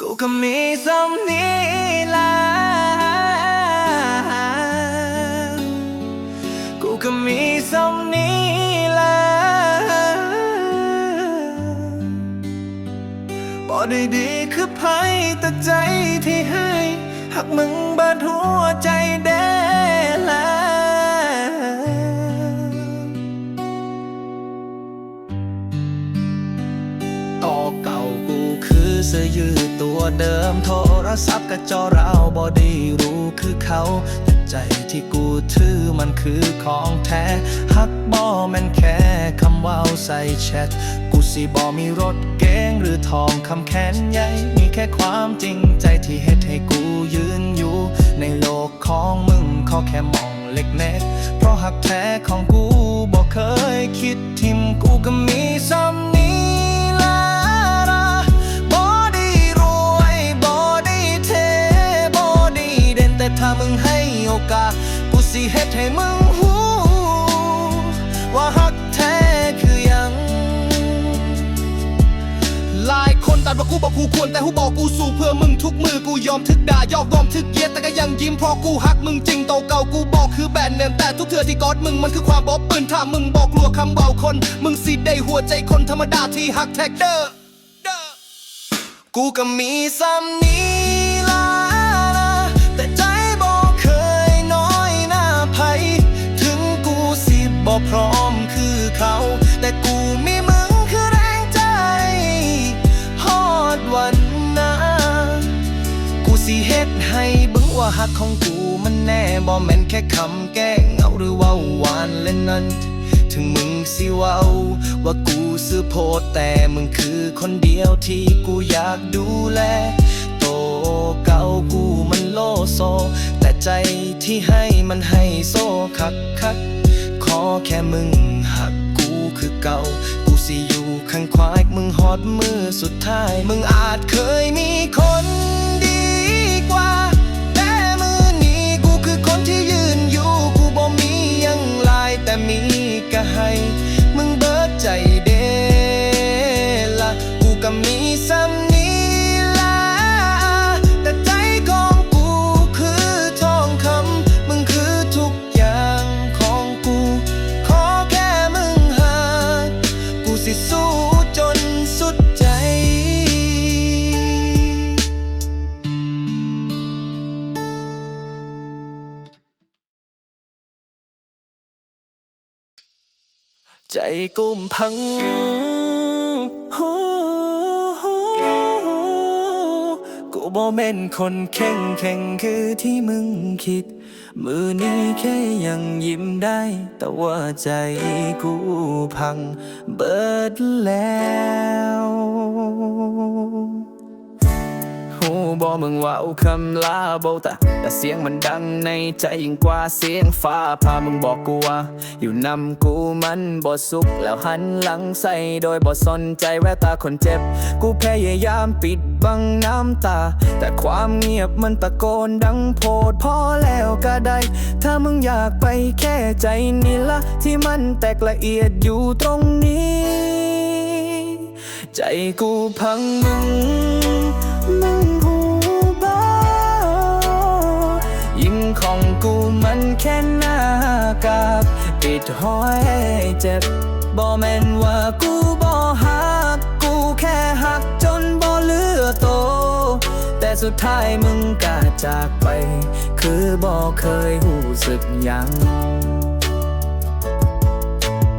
กูก็มีสำนี้แหละกูก็มีสำนี้แหละบ่ได้ดีคือไผแต่ใจที่ให้ หักมึงบิดหัวใจเด เดิมโทรศัพท์กระจอเราบอดีรู้คือเขา แต่ใจที่กูถือมันคือของแท้หักบอแมันแค่คำว่าวใส่แชท กูสิบอมีรถเก๋งหรือทองคำแขนใหญ่ มีแค่ความจริงใจที่เฮ็ดให้กูยืนอยู่ ในโลกของมึงขอแค่มองเล็กเน็กเพราะหักแท้ของกูบอกเคยคิดทิมกูก็มีซ้ำ แต่ถ้ามึงให้โอกาส กูสิเฮ็ดให้มึงหูว่าหักแท้คือยังหลายคนตัดว่ากูบอกกูควรแต่หูบอกกูสู้เพื่อมึงทุกมือกูยอมทึกด่ายอกยอมทึกเกียดแต่ก็ยังยิ้มเพราะกูฮักมึงจริงโตเก่ากูบอกคือแบนเนมแต่ทุกเทือที่กอดมึงมันคือความบอกปืนถ้ามึงบอกกลัวคำเบาคน มึงสิได้หัวใจคนธรรมดาที่ฮักแท็กเดอร์เดอร์กูก็มีซ้ำนี้ สิเฮ็ดให้เบึงว่าหักของกูมันแน่บ่แม่นแค่คำแก้เหงาหรือว่าหวานเล่นนั้น ถึงมึงสิว้าว่ากูซื้อโพดแต่มึงคือคนเดียวที่กูอยากดูแล โตเก่ากูมันโลโซ แต่ใจที่ให้มันให้โซคักคักขอแค่มึงหักกูคือเก่ากูสิอยู่ข้างควายมึงฮอดมือสุดท้าย มึงอาจเคยมีคน กว่า แต่มือนี้กูคือคนที่ยืนอยู่กูบ่มีหยังหลายแต่มีกะ กุมพังกูบ่แม่นคนแข็งแข็งคือที่มึงคิด มือนี้แค่ยังยิ้มได้ แต่ว่าใจกูพังเบิดแล้ว บอมึงว่าเอาคำลาโบแต่แต่เสียงมันดังในใจยิ่งกว่าเสียงฟ้าพามึงบอกกูว่าอยู่นำกูมันบ่สุขแล้วหันหลังใส่โดยบ่สนใจแววตาคนเจ็บ กูพยายามปิดบังน้ำตา แต่ความเงียบมันตะโกนดังโพดพอแล้วก็ได้ ถ้ามึงอยากไปแค่ใจนี่ละที่มันแตกละเอียดอยู่ตรงนี้ ใจกูพังมึง ของกูมันแค่หน้ากากปิดห้อยเจ็บบ่แม่นว่ากูบ่หัก กูแค่หักจนบ่เลือโต แต่สุดท้ายมึงก็จากไป คือบ่เคยหูสึกยัง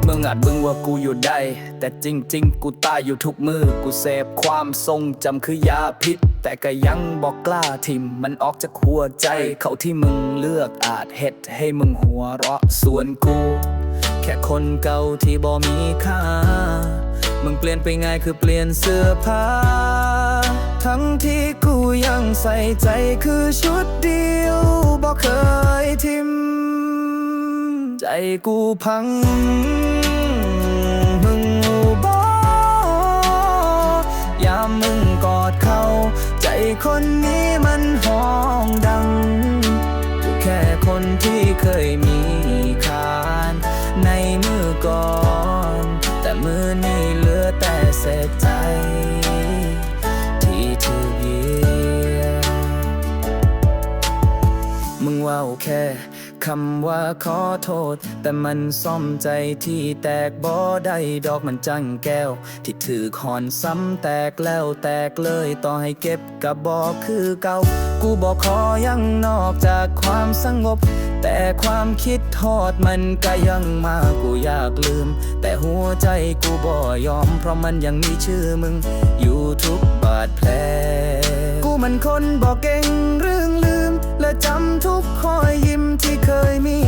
มึงอาจบึงว่ากูอยู่ได้ แต่จริง ๆ กูตายอยู่ทุกมือ กูเสพความทรงจำคือยาพิษ แต่ก็ยังบอกกล้าทิมมันออกจากหัวใจ เขาที่มึงเลือกอาจเฮ็ดให้มึงหัวเราะส่วนกู แค่คนเก่าที่บ่มีค่า มึงเปลี่ยนไปง่ายคือเปลี่ยนเสื้อผ้า ทั้งที่กูยังใส่ใจคือชุดเดียวบ่เคยทิม ใจกูพังมึงรู้บ่ยามมึงกอดเขา คนนี้มันห้องดัง แค่คนที่เคยมีคานในมือก่อน แต่มือนี้เหลือแต่เศษใจ ที่ถูกเยียมึงว่าโอเค คำว่าขอโทษ แต่มันซ่อมใจที่แตกบ่ได้ดอกมันจังแก้ว ที่ถือคอนซ้ำแตกแล้วแตกเลยต่อให้เก็บกับบอกคือเก่า กูบอกขอยังนอกจากความสงบ แต่ความคิดทอดมันก็ยังมากูอยากลืม แต่หัวใจกูบ่ยอม เพราะมันยังมีชื่อมึง อยู่ทุกบาดแผล กูมันคนบอกเก่งเรื่องลื และจำทุกคอยยิ้มที่เคยมี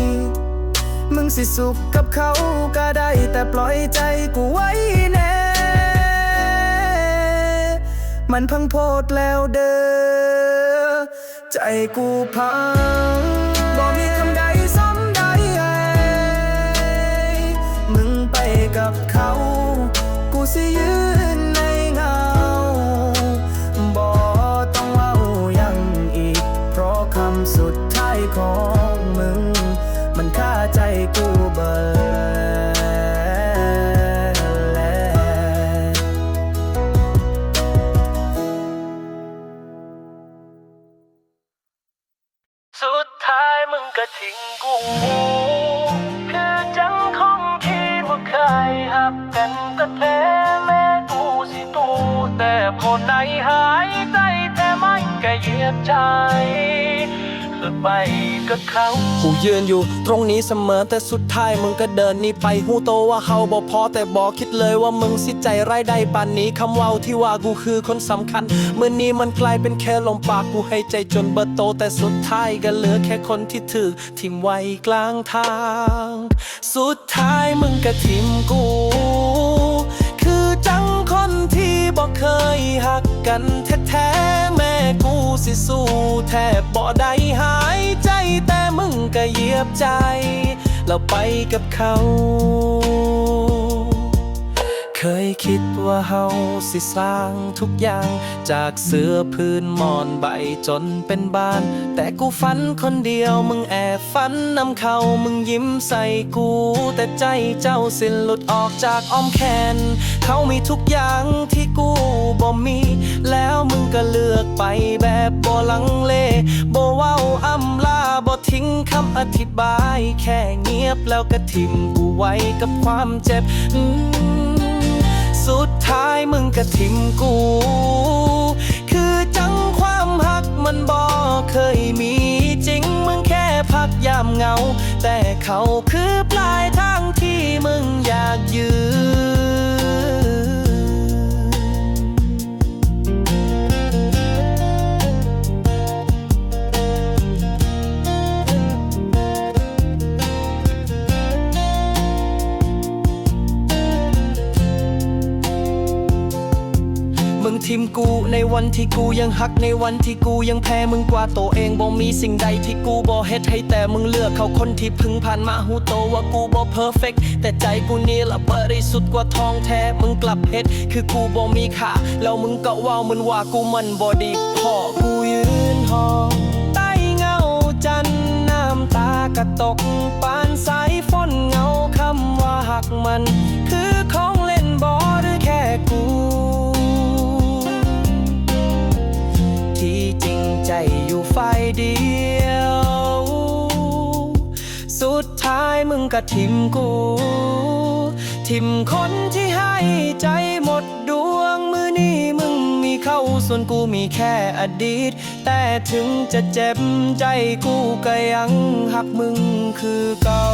มึงสิสุขกับเขาก็ได้แต่ปล่อยใจกูไว้แน่ มันพังโพดแล้วเด้อ ใจกูพังบอกมีคำใดซ้ำใดมึงไปกับเขา กูสิยืน กับเขากูยืนอยู่ตรงนี้เสมอแต่สุดท้ายมึงก็เดินนี่ไปหูโตว่าเฮาบ่พอแต่บอกคิดเลยว่ามึงสิใจไร้ได้ปานนี้คำเว้าที่ว่ากูคือคนสำคัญเมื่อนี้มันกลายเป็นแค่ลมปากกูให้ใจจนเบิดโต แต่สุดท้ายก็เหลือแค่คนที่ถือทิมไว้กลางทาง สุดท้ายมึงก็ทิมกู คือจังคนที่บอกเคยหักกันแท้ๆม กูสิสู้แทบบ่ได้หายใจแต่มึงก็เหยียบใจแล้วไปกับเขา เคยคิดว่าเฮาสิสร้างทุกอย่าง จากเสื้อพื้นมอนใบจนเป็นบ้าน แต่กูฝันคนเดียวมึงแอบฝันนำเขามึงยิ้มใส่กู แต่ใจเจ้าสินหลุดออกจากอ้อมแขน เขามีทุกอย่างที่กู บ่มี แล้วมึงก็เลือกไปแบบบ่ลังเลบ่เว้าอำลาบ่ทิ้งคำอธิบาย แค่เงียบแล้วก็ทิมกูไว้กับความเจ็บ สุดท้ายมึงก็ทิมกู คือจังความหักมันบ่เคยมีจริงมึงแค่พักยามเหงา แต่เขา กู ในวันที่กูยังหักในวันที่กูยังแพ้มึงกว่าตัวเองบ่มีสิ่งใดที่กูบ่เฮ็ดให้แต่มึงเลือกเขาคนที่พึ่งผ่านมาหูโตว่ากูบ่เพอร์เฟกแต่ใจกูนี่ละบริสุทธิ์กว่าทองแท้มึงกลับเฮ็ดคือกูบ่มีค่าแล้วมึงก็ว่ามึงว่ากูมันบ่ดีพอกูยืนห้องใต้เงาจันน้ำตากระตกปานสายฝนเงาคำว่าหักมัน เดียว สุดท้ายมึงก็ทิมกู ทิมคนที่ให้ใจหมดดวงมือนี้มึงมีเข้าส่วนกูมีแค่อดีต แต่ถึงจะเจ็บใจกูก็ยังหักมึงคือเก่า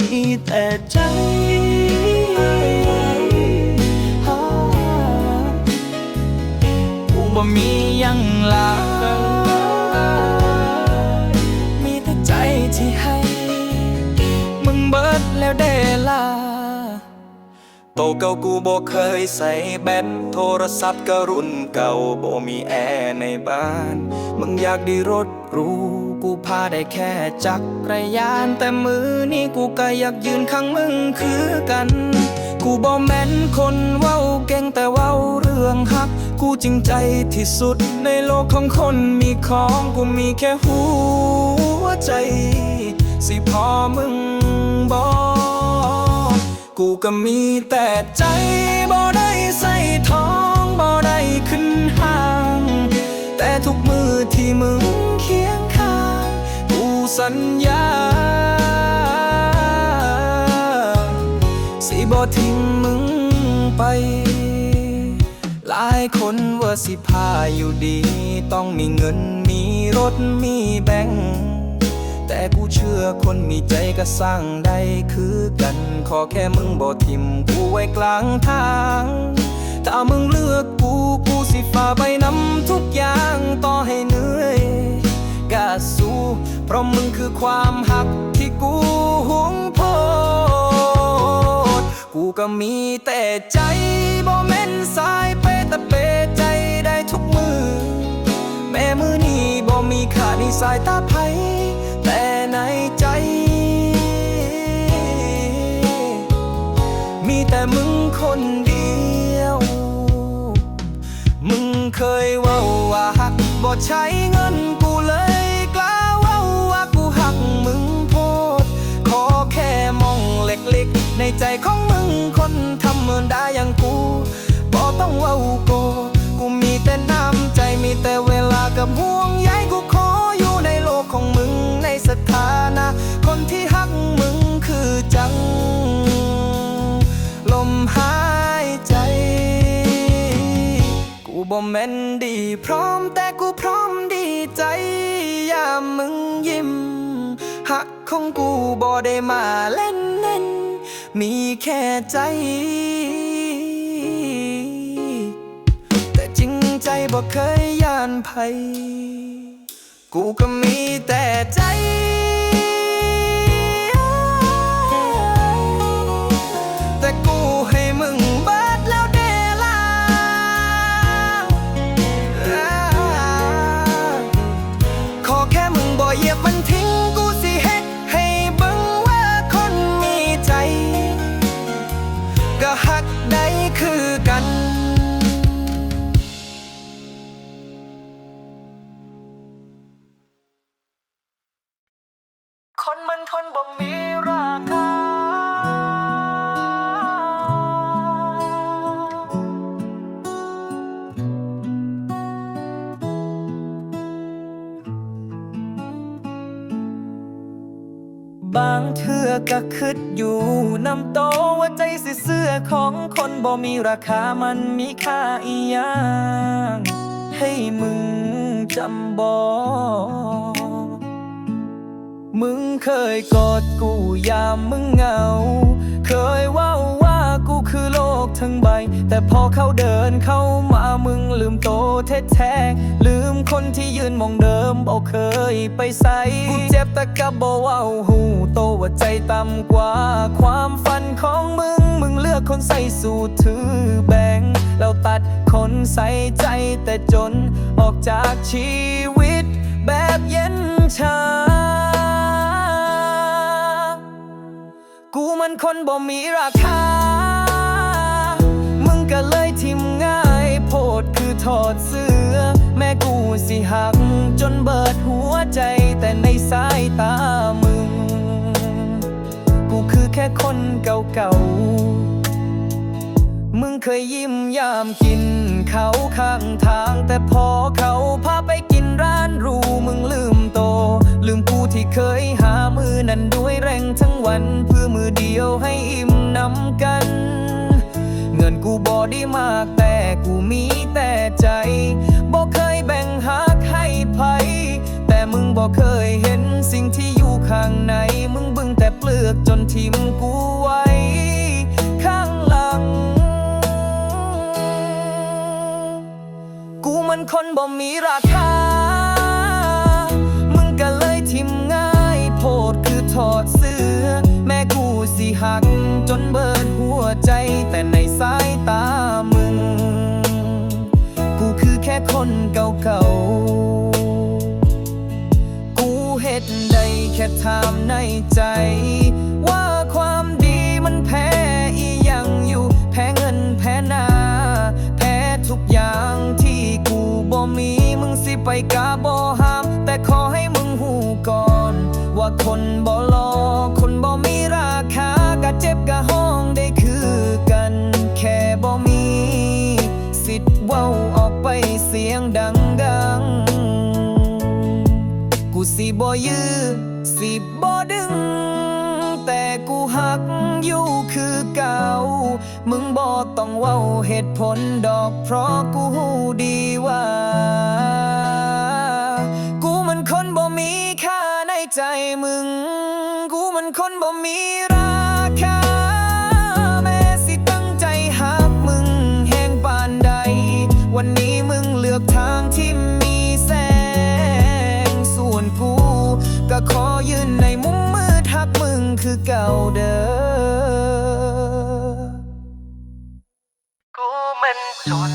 มีแต่ใจกูบ่มียังหลายมีแต่ใจที่ให้ มึงเบิดแล้วเดล่าโตเก่ากูบ่เคยใส่แบตโทรศัพท์ก็รุ่นเก่าบ่มีแอร์ในบ้าน มึงอยากได้รถรู กูพาได้แค่จักรยาน แต่มือนี้กูก็อยากยืนข้างมึงคือกัน กูบ่แม่นคนเว้าเก่งแต่เว้าเรื่องฮัก กูจริงใจที่สุดในโลกของคนมีของกูมีแค่หัวใจ สิพอมึงบอกกูก็มีแต่ใจบ่ได้ใส่ท้องบ่ได้ขึ้นห้าง แต่ทุกมือที่มึงเคียง สัญญา สิบ่ทิ้งมึงไป หลายคนว่าสิพาอยู่ดี ต้องมีเงินมีรถมีแบงค์แต่กูเชื่อคนมีใจก็สร้างได้คือกัน ขอแค่มึงบ่ทิมกูไว้กลางทางถ้ามึงเลือกกูกูสิฝ่าไปนำทุกอย่างต่อให้เหนื่อย กาสู้ เพราะมึงคือความหักที่กูหวงโพดกูก็มีแต่ใจบ่แม่นสายเปแต่เปใจได้ทุกมือ แม่มือนี้บ่มีค่าในสายตาไผแต่ในใจ มีแต่มึงคนเดียว มึงเคยว่าว่าหักบ่ใช้เงินกู ต้องเว่าโก กูมีแต่น้ำใจมีแต่เวลากับห่วงใยกูขออยู่ในโลกของมึงในสถานะ คนที่หักมึงคือจัง ลมหายใจ กูบ่แม่นดีพร้อมแต่กูพร้อมดีใจยามมึงยิ้มหักของกูบ่ได้มาเล่นเล่นมีแค่ใจ บ่เคยย่านภัย กูก็มีแต่ใจ ก็คิดอยู่นำโตว่าใจสิเสื้อของคนบ่มีราคามันมีค่าอีหยังให้มึงจำบ่มึงเคยกอดกูยามมึงเหงา เคยว่า ทั้งใบ แต่พอเขาเดินเข้ามามึงลืมโตแท้ๆลืมคนที่ยืนมองเดิมบอกเคยไปใส่กูเจ็บแต่กับบ่เว้าหูโตว่าใจต่ำกว่า ความฝันของมึง มึงเลือกคนใส่สูทถือแบงแล้วตัดคนใส่ใจแต่จนออกจากชีวิตแบบเย็นชา กูมันคนบ่มีราคา ก็เลยทิมง่ายโพดคือถอดเสื้อ แม่กูสิหัก จนเบิดหัวใจแต่ในสายตามึง กูคือแค่คนเก่าๆ มึงเคยยิ้มยามกินเขาข้างทาง แต่พอเขาพาไปกินร้านรูมึงลืมโต ลืมกูที่เคยหามือนั้นด้วยแรงทั้งวัน เพื่อมือเดียวให้อิ่มนำกัน งินกูบอได้มากแต่กูมีแต่ใจบอกเคยแบ่งหักให้ไผแต่มึงบอกเคยเห็นสิ่งที่อยู่ข้างใน มึงบึงแต่เปลือกจนทิมกูไว้ ข้างหลัง กูมันคนบ่มีราคา มึงก็เลยทิมง่ายโพดคือถอดเสื้อ แม่กูสิหักจนเบิดหัวใจแต่ สายตามึง กูคือแค่คนเก่าๆ กูเห็ดได้แค่ถามในใจ ว่าความดีมันแพ้อียังอยู่ แพ้เงินแพ้นา แพ้ทุกอย่างที่กูบ่มีมึงสิไปกาบ่ห้าม แต่ขอให้มึงหูก่อน ว่าคนบ่ สิบ่ยื้อสิบ่ดึง แต่กูหักอยู่คือเก่า มึงบ่ต้องเว้าเหตุผลดอกเพราะกูหูดีว่า กูมันคนบ่มีค่าในใจมึง กูมันคนบ่มีาเด้อกูมันจน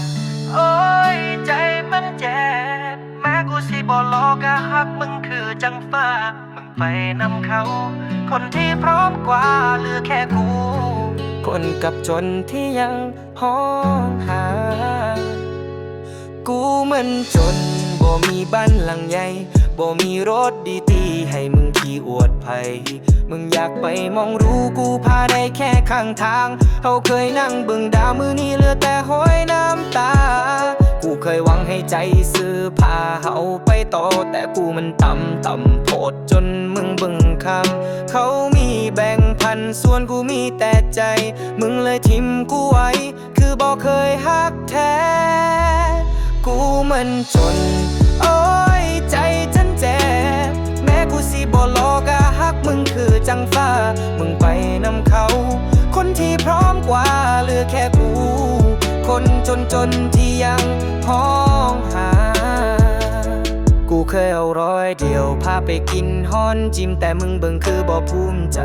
โอ้ยใจมันเจ็บ แม้กูสิบ่รอกะฮักมึงคือจังฟ้า มึงไปนำเขา คนที่พร้อมกว่าเหลือแค่กู คนกับจนที่ยังห้องหา กูมันจนบ่มีบ้านหลังใหญ่บ่มีรถดีตีให้มึง อวดภัย มึงอยากไปมองรู้กูพาได้แค่ข้างทางเขาเคยนั่งบึงดาวมือนี้เหลือแต่ห้อยน้ำตา กูเคยหวังให้ใจซื้อพาเขาไปต่อแต่กูมันต่ำต่ำโพดจนมึงบึงคำเขามีแบ่งพันส่วนกูมีแต่ใจ มึงเลยทิมกูไว้ คือบอกเคยฮักแท้ กูมันจน โอ้ยใจฉันเจ็บแม้ กูสิบ่รอกะฮักมึงคือจังฟ้า มึงไปนำเขา คนที่พร้อมกว่าเหลือแค่กู คนจนจนที่ยังห้องหา เคยเอาร้อยเดียว พาไปกินฮอนจิมแต่มึงเบิ่งคือบ่ภูมิใจ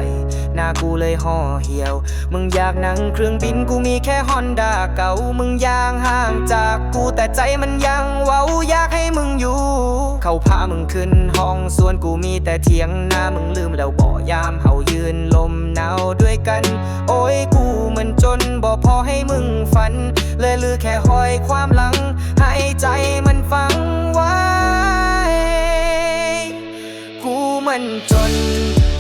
หน้ากูเลยห่อเหี่ยว มึงอยากนั่งเครื่องบินกูมีแค่ฮอนด้าเก่า มึงย่างห่างจากกูแต่ใจมันยังเว้าอยากให้มึงอยู่ เขาพามึงขึ้นห้องส่วนกูมีแต่เถียงหน้ามึงลืมแล้วบ่ยามเฮายืนลมหนาวด้วยกัน โอ้ยกูมันจนบ่พอให้มึงฝัน เลยเหลือแค่หอยความหลัง ให้ใจมันฟัง มันจน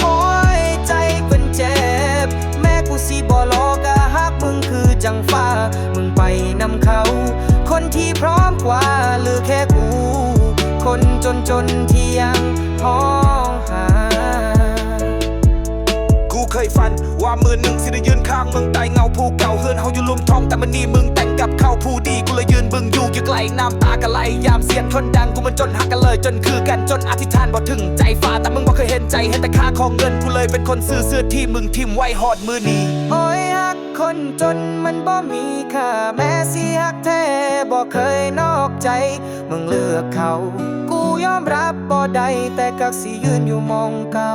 โอ้ยใจเป็นเจ็บ แม่กูสิบ่ลอกะฮักมึงคือจังฟ้า มึงไปนำเขา คนที่พร้อมกว่าหรือแค่กู คนจนจนที่ยังพอ ยฝัน ว่ามือหนึ่งสิได้ยืนข้างมึงใต้เงาภูเก่าเฮือนเฮาอยู่ลุมท้องแต่มันนี่มึงแต่งกับเขาผู้ดีกูเลยยืนบึงอยู่อยู่ไกลน้ำตากะไหลยามเสียงคนดังกูมันจนหักกันเลยจนคือกันจนอธิษฐานบ่ถึงใจฟ้าแต่มึงบ่เคยเห็นใจเห็นแต่ค่าของเงินกูเลยเป็นคนซื้อเสื้อที่มึงทิมไว้หอดมือนี้โอ้ยฮักคนจนมันบ่มีค่าแม้สิฮักแท้บ่เคยนอกใจ มึงเลือกเขา กูยอมรับบ่ได้แต่กักสิยืนอยู่มองเก่า